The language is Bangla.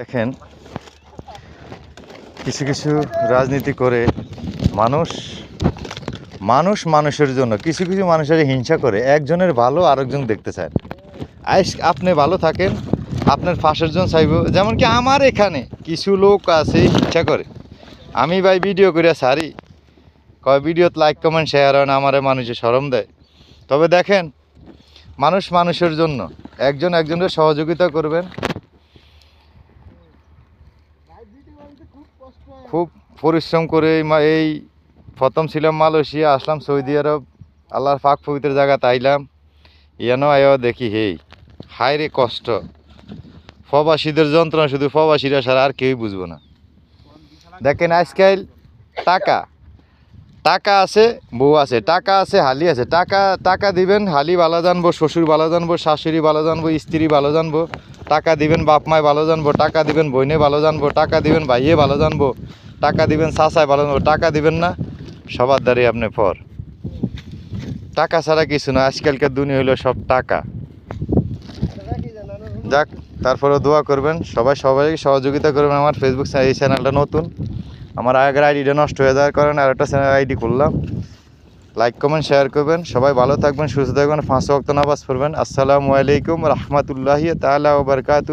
দেখেন, কিছু কিছু রাজনীতি করে মানুষ মানুষ মানুষের জন্য, কিছু কিছু মানুষের হিংসা করে, একজনের ভালো আরেকজন দেখতে চায় আইস, আপনি ভালো থাকেন, আপনার ফাঁসের জন চাইব। যেমন কি আমার এখানে কিছু লোক আছে হিংসা করে। আমি ভাই ভিডিও করে সারি কয়, ভিডিওতে লাইক কমেন্ট শেয়ার হয় না, আমারে মানুষে সরম দেয়। তবে দেখেন, মানুষ মানুষের জন্য, একজন একজনের সহযোগিতা করবেন খুব পরিশ্রম করে এই প্রথম ছিলাম মালয়েশিয়া, আসলাম সৌদি আরব, আল্লাহর পাক পবিত্র জায়গা তাইলাম। ইয়ানো আয়ো দেখি, হেই, হায় রে কষ্ট। প্রবাসীদের যন্ত্রণা শুধু প্রবাসীরা ছাড়া আর কেউই বুঝব না। দেখেন আজকাল টাকা টাকা আছে, বউ আছে, টাকা আছে, হালি আছে। টাকা টাকা দিবেন, হালি ভালো জানব, শ্বশুর ভালো জানব, শাশুড়ি ভালো জানব, স্ত্রী ভালো জানব। টাকা দিবেন বাপ মায় ভালো জানব, টাকা দিবেন বইনে ভালো জানব, টাকা দিবেন ভাইয়ে ভালো জানব, টাকা দিবেন চাচায় ভালো জানব, টাকা দিবেন না, সবার দ্বারে আপনি পর টাকা ছাড়া কিছু না, আজকালকার দুনিয়া হলো সব টাকা। যাক, তারপরেও দোয়া করবেন, সবাই সবাই সহযোগিতা করবেন আমার ফেসবুক এই চ্যানেলটা নতুন। আমার আগের আইডিটা নষ্ট হয়ে যাওয়ার কারণে আর একটা চ্যানেল আইডি করলাম লাইক কমেন্ট শেয়ার করবেন। সবাই ভালো থাকবেন, সুস্থ থাকবেন ফাঁস ওয়াক্ত নামাজ পড়বেন। আসসালামু আলাইকুম রহমতুল্লাহ তালা ওবরকাত